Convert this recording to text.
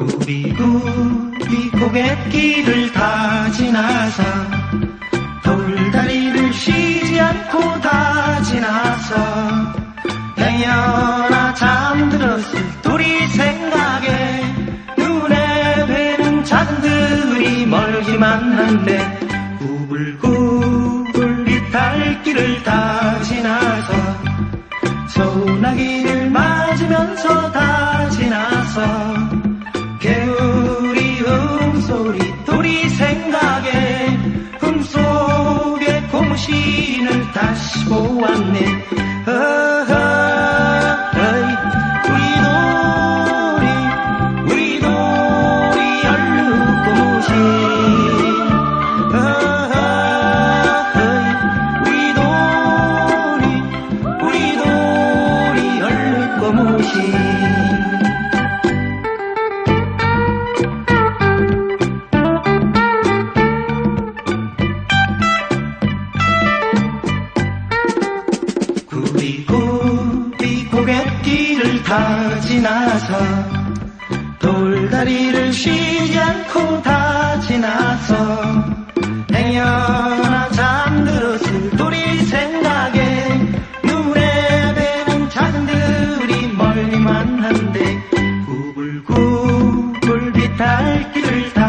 구비구비 고갯길을 다 지나서 돌다리를 쉬지 않고 다 지나서 행여나 잠들었을 도리 생각에 눈에 뵈는 작은 들이 멀기만 한데 구불구불 이탈길을 다 지나서 소나기를 맞으면서 다 꿈속의 고무신을 다시 보았네 우리 부비 고갯길을 다 지나서 돌다리를 쉬지 않고 다 지나서 행여나 잠들었을 우리 생각에 눈에 뵈는 자들이 멀리만 한데 구불구불 비탈길을 다